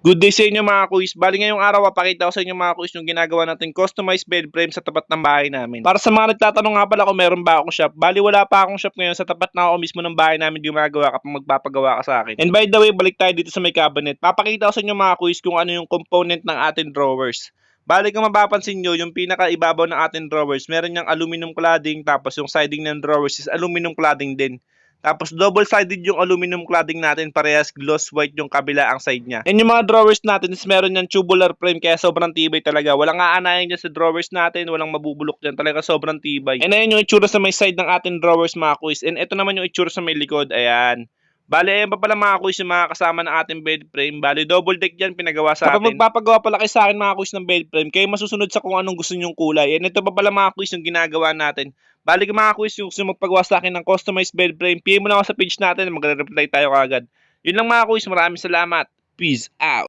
Good day sa inyo mga kuis. Bali ngayong araw, papakita ko sa inyo mga kuis yung ginagawa natin customized bed frame sa tapat ng bahay namin. Para sa mga nagtatanong nga pala kung meron ba akong shop, bali wala pa akong shop ngayon sa tapat na ako mismo ng bahay namin gumagawa kapag magpapagawa ka sa akin. And by the way, balik tayo dito sa may cabinet. Papakita ko sa inyo mga kuis kung ano yung component ng ating drawers. Bali kung mapapansin nyo, yung pinakaibabaw ng ating drawers, meron niyang aluminum cladding, tapos yung siding ng drawers is aluminum cladding din. Tapos double-sided yung aluminum cladding natin, parehas gloss white yung kabila ang side niya. And yung mga drawers natin is meron yan tubular frame kaya sobrang tibay talaga. Walang aanayan dyan sa drawers natin, walang mabubulok dyan. Talaga sobrang tibay. And ayan yung itsura sa may side ng ating drawers mga kuis. And ito naman yung itsura sa may likod. Ayan. Bali, ayan pa pala mga kuis yung mga kasama ng ating bed frame. Bali, double deck yan pinagawa sa atin. Kapag magpapagawa pala kayo sa akin mga kuis ng bed frame, kayo masusunod sa kung anong gusto nyong kulay. And ito pa pala mga kuis yung ginagawa natin. Bali ka mga kuis yung gusto magpagawa sa akin ng customized bed frame, PM mo lang ako sa page natin, magre-reply tayo kagad. Yun lang mga kuis, maraming salamat. Peace out.